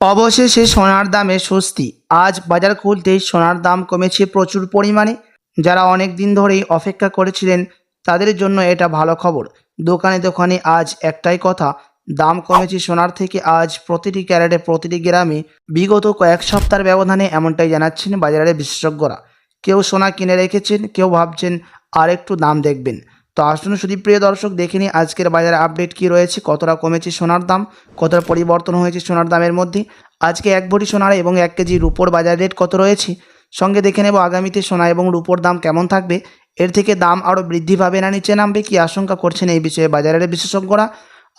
অবশেষে সোনার দামে স্বস্তি। আজ বাজার খুলতেই সোনার দাম কমেছে প্রচুর পরিমাণে। যারা অনেক দিন ধরেই অপেক্ষা করেছিলেন, তাদের জন্য এটা ভালো খবর। দোকানে দোকানে আজ একটাই কথা, দাম কমেছে সোনার থেকে আজ প্রতিটি ক্যারেটে, প্রতিটি গ্রামে বিগত কয়েক সপ্তাহের ব্যবধানে এমনটাই জানাচ্ছেন বাজারের বিশেষজ্ঞরা। কেউ সোনা কিনে রেখেছেন, কেউ ভাবছেন আর একটু দাম দেখবেন। তো আসুন শুধু প্রিয় দর্শক, দেখে নিই আজকের বাজারে আপডেট কি রয়েছে, কতটা কমেছে সোনার দাম, কতটা পরিবর্তন হয়েছে সোনার দামের মধ্যে। আজকে এক ভরি সোনার এবং এক কেজি রুপোর বাজার রেট কত রয়েছে? সঙ্গে দেখে নেব আগামীতে সোনা এবং রুপোর দাম কেমন থাকবে। এর থেকে দাম আরও বৃদ্ধি পাবে না নিচে নামবে, কি আশঙ্কা করছেন এই বিষয়ে বাজারের বিশেষজ্ঞরা।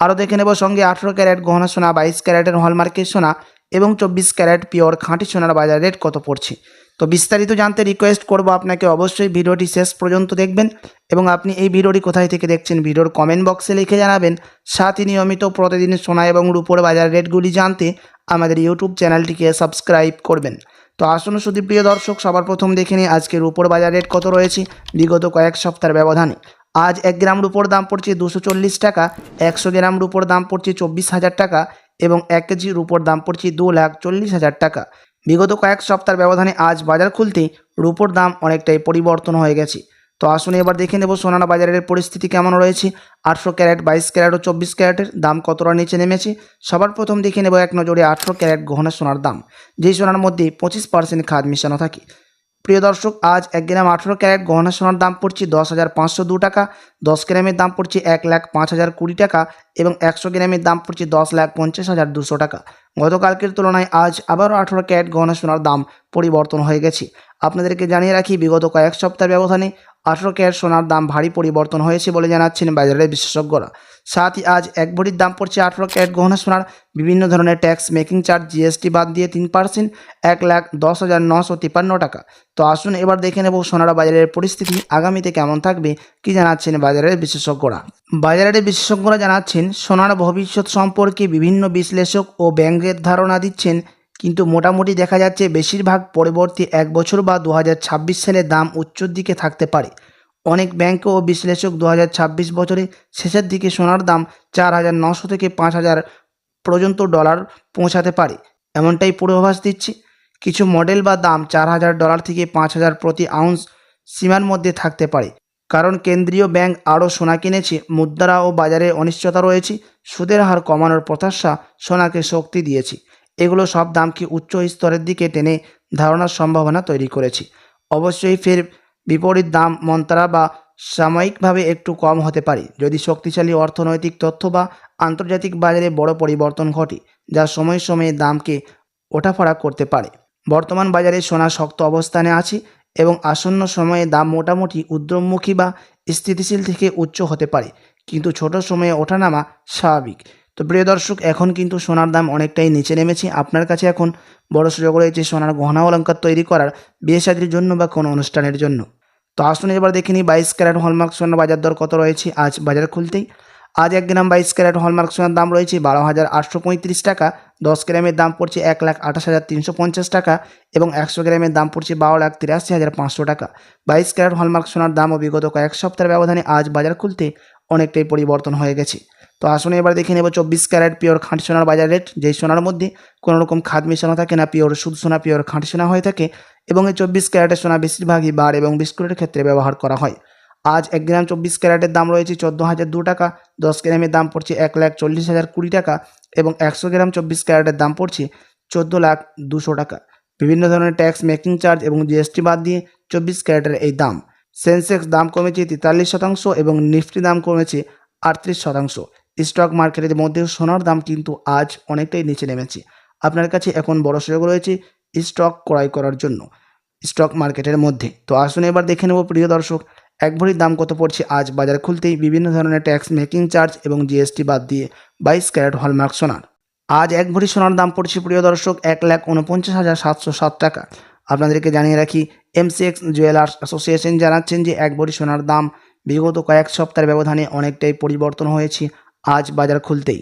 আরও দেখে নেব সঙ্গে আঠেরো ক্যারেট গহনা সোনা, বাইশ ক্যারেটের হলমার্কের সোনা এবং চব্বিশ ক্যারেট পিওর খাঁটি সোনার বাজার রেট কত পড়ছে। তো বিস্তারিত জানতে রিকোয়েস্ট করব আপনাকে। অবশ্যই ভিডিওটি শেষ পর্যন্ত দেখবেন এবং আপনি এই ভিডিওটি কোথায় থেকে দেখছেন ভিডিওর কমেন্ট বক্সে লিখে জানাবেন। সাথে নিয়মিত প্রতিদিন সোনা এবং রূপোর বাজার রেটগুলি জানতে আমাদের ইউটিউব চ্যানেলটিকে সাবস্ক্রাইব করবেন। তো আসুন শুধু প্রিয় দর্শক, সবার প্রথম দেখে নিই আজকে রূপোর বাজার রেট কত রয়েছে। বিগত কয়েক সপ্তাহের ব্যবধানে। আজ এক গ্রাম রূপোর দাম পড়ছে দুশো চল্লিশ টাকা, একশো গ্রাম রূপোর দাম পড়ছে চব্বিশ হাজার টাকা এবং এক কেজি রূপোর দাম পড়ছে দু লাখ চল্লিশ হাজার টাকা। বিগত কয়েক সপ্তাহের ব্যবধানে আজ বাজার খুলতে রুপোর দাম অনেকটাই পরিবর্তন হয়ে গেছে। তো আসুন এবার দেখে নেব সোনার বাজারের পরিস্থিতি কেমন রয়েছে। আটশো ক্যারেট, বাইশ ক্যারেট ও চব্বিশ ক্যারেটের দাম কতটা নিচে নেমেছে? সবার প্রথম দেখে নেব এক নজরে আটশো ক্যারেট গহনা সোনার দাম। যেই সোনার মধ্যে পঁচিশ পার্সেন্ট খাদ মিশানো থাকে। প্রিয় দর্শক, আজ এক গ্রাম আঠেরো ক্যারেট গহনা সোনার দাম পড়ছে দশ হাজার পাঁচশো দু টাকা, দশ গ্রামের দাম পড়ছে এক লাখ পাঁচ হাজার কুড়ি টাকা এবং একশো গ্রামের দাম পড়ছে দশ লাখ পঞ্চাশ হাজার দুশো টাকা। গতকালকের তুলনায় আজ আবারও আঠেরো ক্যারেট গহনা সোনার দাম পরিবর্তন হয়ে গেছে। আপনাদেরকে জানিয়ে রাখি, বিগত কয়েক সপ্তাহের ব্যবধানে আঠেরো ক্যারেট সোনার দাম ভারী পরিবর্তন হয়েছে বলে জানাচ্ছেন বাজারের বিশেষজ্ঞরা। সাথই আজ এক ভরির দাম পড়ছে আঠেরো ক্যারেট গহনা সোনার। বিভিন্ন ধরনের ট্যাক্স, মেকিং চার্জ, জিএসটি বাদ দিয়ে তিন পার্সেন্ট, এক লাখ দশ হাজার নশো তিপ্পান্ন টাকা। তো আসুন এবার দেখে নেব সোনার বাজারের পরিস্থিতি, আগামীতে কেমন থাকবে, কি জানাচ্ছেন বাজারের বিশেষজ্ঞরা। বাজারের বিশেষজ্ঞরা জানাচ্ছেন, সোনার ভবিষ্যৎ সম্পর্কে বিভিন্ন বিশ্লেষক ও ব্যাংকের ধারণা দিচ্ছেন কিন্তু মোটামুটি দেখা যাচ্ছে বেশিরভাগ পরবর্তী এক বছর বা দু সালে দাম উচ্চর দিকে থাকতে পারে। অনেক ব্যাংক ও বিশ্লেষক দু হাজার ছাব্বিশ বছরে শেষের দিকে সোনার দাম চার হাজার নশো থেকে পাঁচ হাজার পর্যন্ত ডলার পৌঁছাতে পারে। এমনটাই পূর্বাভাস দিচ্ছে। কিছু মডেল বা দাম চার হাজার ডলার থেকে পাঁচ হাজার প্রতি আউন্স সীমার মধ্যে থাকতে পারে। কারণ কেন্দ্রীয় ব্যাংক আরও সোনা কিনেছে, মুদ্রা ও বাজারে অনিশ্চয়তা রয়েছে, সুদের হার কমানোর প্রত্যাশা সোনাকে শক্তি দিয়েছে। এগুলো সব দামকে উচ্চ স্তরের দিকে টেনে ধারণার সম্ভাবনা তৈরি করেছি। অবশ্যই ফের বিপরীত দাম মন্ত্রা বা সাময়িকভাবে একটু কম হতে পারে। যদি শক্তিশালী অর্থনৈতিক তথ্য বা আন্তর্জাতিক বাজারে বড় পরিবর্তন ঘটে, যা সময়ে সময়ে দামকে ওঠাফাড়া করতে পারে। বর্তমান বাজারে সোনা শক্ত অবস্থানে আছে এবং আসন্ন সময়ে দাম মোটামুটি ঊর্ধ্বমুখী বা স্থিতিশীল থেকে উচ্চ হতে পারে। কিন্তু ছোট সময়ে ওঠানামা স্বাভাবিক। তো প্রিয় দর্শক, এখন কিন্তু সোনার দাম অনেকটাই নিচে নেমেছে। আপনার কাছে এখন বড় সুযোগ রয়েছে সোনার গহনা অলঙ্কার তৈরি করার, বিয়ে জন্য বা কোনো অনুষ্ঠানের জন্য। তো আসুন এবার দেখে নিই বাইশ ক্যারেট হলমার্ক সোনার বাজার দর কত রয়েছে আজ বাজার খুলতেই। আজ এক গ্রাম বাইশ ক্যারেট হলমার্ক সোনার দাম রয়েছে বারো হাজার আটশো পঁয়ত্রিশ টাকা, দশ গ্রামের দাম পড়ছে এক লাখ আঠাশ হাজার তিনশো পঞ্চাশ টাকা এবং একশো গ্রামের দাম পড়ছে বারো লাখ তিরাশি হাজার পাঁচশো টাকা। বাইশ ক্যারেট হলমার্ক সোনার দামও বিগত কয়েক সপ্তাহের ব্যবধানে আজ বাজার খুলতে অনেকটাই পরিবর্তন হয়ে গেছে। তো আসুন এবার দেখে নেব চব্বিশ ক্যারেট পিওর খাঁটি সোনার বাজার রেট। যেই সোনার মধ্যে কোনো রকম খাদ মেশানো থাকে না, পিওর সুদ সোনা, পিওর খাঁটি সোনা হয়ে থাকে এবং এই চব্বিশ ক্যারেটের সোনা বেশিরভাগই বার এবং বিস্কুটের ক্ষেত্রে ব্যবহার করা হয়। আজ এক গ্রাম চব্বিশ ক্যারেটের দাম রয়েছে চোদ্দ হাজার দু টাকা, দশ গ্রামের দাম পড়ছে এক লাখ চল্লিশ হাজার কুড়ি টাকা এবং একশো গ্রাম চব্বিশ ক্যারেটের দাম পড়ছে চোদ্দ লাখ দুশো টাকা। বিভিন্ন ধরনের ট্যাক্স, মেকিং চার্জ এবং জিএসটি বাদ দিয়ে চব্বিশ ক্যারেটের এই দাম। সেন্সেক্স দাম কমেছে তেতাল্লিশ শতাংশ এবং নিফটি দাম কমেছে আটত্রিশ শতাংশ। স্টক মার্কেটের মধ্যে সোনার দাম কিন্তু আজ অনেকটাই নিচে নেমেছে। আপনার কাছে এখন বড় সুযোগ রয়েছে স্টক ক্রয় করার জন্য। স্টক মার্কেটের মধ্যে। তো আসুন এবার দেখে নেব প্রিয় দর্শক, এক ভরির দাম কত পড়ছে আজ বাজার খুলতেই বিভিন্ন ধরনের ট্যাক্স, মেকিং চার্জ এবং জিএসটি বাদ দিয়ে বাইশ ক্যারেট হলমার্ক সোনার। আজ এক ভরি সোনার দাম পড়ছে প্রিয় দর্শক এক লাখ উনপঞ্চাশ হাজার সাতশো সাত টাকা। আপনাদেরকে জানিয়ে রাখি এমসিএক্স জুয়েলার্স অ্যাসোসিয়েশন জানাচ্ছেন যে এক ভরি সোনার দাম বিগত কয়েক সপ্তাহের ব্যবধানে অনেকটাই পরিবর্তন হয়েছে, আজ বাজার খুলতেই।